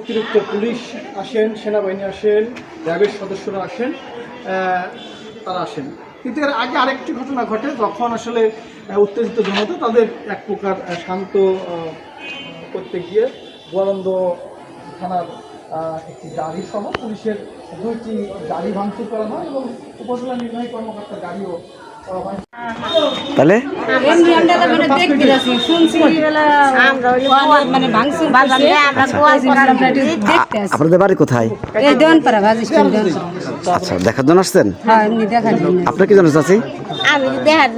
অতিরিক্ত পুলিশ আসেন, সেনাবাহিনী আসেন, র্যাবের সদস্যরা আসেন তারা আসেন। কিন্তু এর আগে আরেকটি ঘটনা ঘটে, যখন আসলে উত্তেজিত জনতা তাদের এক প্রকার শান্ত করতে গিয়ে বরন্দ থানার একটি গাড়ি সহ পুলিশের দুইটি গাড়ি ভাঙচুর করা হয় এবং উপজেলা নির্বাহী কর্মকর্তা গাড়িও করা হয়। তাহলে? মানে মানে আপনাদের বাড়ি কোথায়? আচ্ছা দেখার জন্য আসছেন? হ্যাঁ এমনি দেখার জন্য। আপনার কি আমি দেখার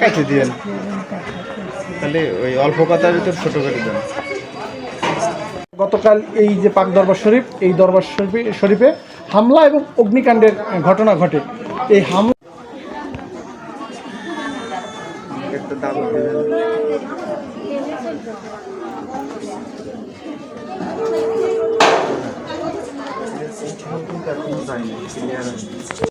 কাটে দিয়েন তাহলে ওই অল্প কথার ভিতর ছোট করে দেন। গতকাল এই যে পাক দরবার শরীফ এই দরবার শরীফে শরীফে হামলা এবং অগ্নিকাণ্ডের ঘটনা ঘটে। এই হামলা একটা 在你身边的。